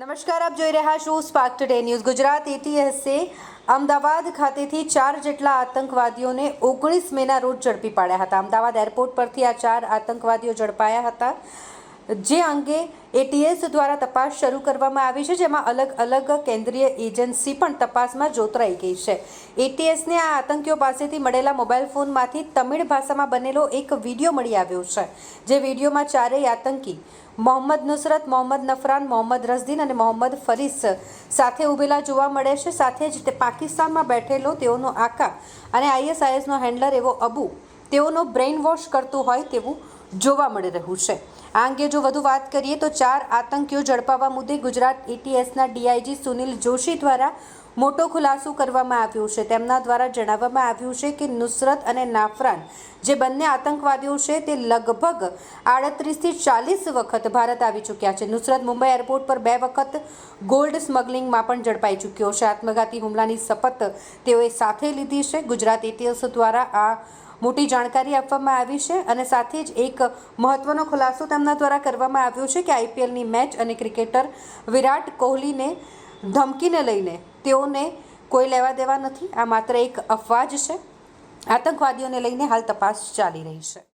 નમસ્કાર, આપ જોઈ રહ્યા છો સ્પાર્ક ટુડે ન્યૂઝ ગુજરાત. એટીએસએ અમદાવાદ ખાતેથી ચાર જેટલા આતંકવાદીઓને ઓગણીસ મેના રોજ ઝડપી પાડ્યા હતા. અમદાવાદ એરપોર્ટ પરથી આ ચાર આતંકવાદીઓ ઝડપાયા હતા. જે અંગે એટીએસ દ્વારા તપાસ શરૂ કરવામાં આવી છે, જેમાં અલગ અલગ કેન્દ્રીય એજન્સી પણ તપાસમાં જોતરાઈ ગઈ છે. એટીએસને આ આતંકીઓ પાસેથી મળેલા મોબાઈલ ફોનમાંથી તમિળ ભાષામાં બનેલો એક વીડિયો મળી આવ્યો છે, જે વિડીયોમાં ચારેય આતંકી મોહમ્મદ નુસરત, મોહમ્મદ નફરાન, મોહમ્મદ રઝદીન અને મોહમ્મદ ફરીસ સાથે ઉભેલા જોવા મળે છે. સાથે જ તે પાકિસ્તાનમાં બેઠેલો તેઓનો આકા અને આઈએસઆઈએસનો હેન્ડલર એવો અબુ તેઓનો બ્રેઇન વોશ કરતું હોય તેવું જોવા મળી રહ્યું છે. આ અંગે જો વધુ વાત કરીએ તો ચાર આતંકીઓ ઝડપાવા મુદ્દે ગુજરાત એટીએસના ડીઆઈજી સુનિલ જોશી દ્વારા મોટો ખુલાસો કરવામાં આવ્યો છે. તેમના દ્વારા જણાવવામાં આવ્યું છે કે નુસરત અને નાફરાન જે બંને આતંકવાદીઓ છે તે લગભગ આડત્રીસથી ચાલીસ વખત ભારત આવી ચૂક્યા છે. નુસરત મુંબઈ એરપોર્ટ પર બે વખત ગોલ્ડ સ્મગલિંગમાં પણ ઝડપાઈ ચૂક્યો છે. આત્મઘાતી હુમલાની શપથ તેઓએ સાથે લીધી છે. ગુજરાત એટીએસ દ્વારા આ મોટી જાણકારી આપવામાં આવી છે અને સાથે જ એક મહત્વનો ખુલાસો તેમના દ્વારા કરવામાં આવ્યો છે કે આઈપીએલની મેચ અને ક્રિકેટર વિરાટ કોહલીને ધમકીને લઈને તેઓને કોઈ લેવા દેવા નથી. આ માત્ર એક અફવા જ છે. આતંકવાદીઓને લઈને હાલ તપાસ ચાલી રહી છે.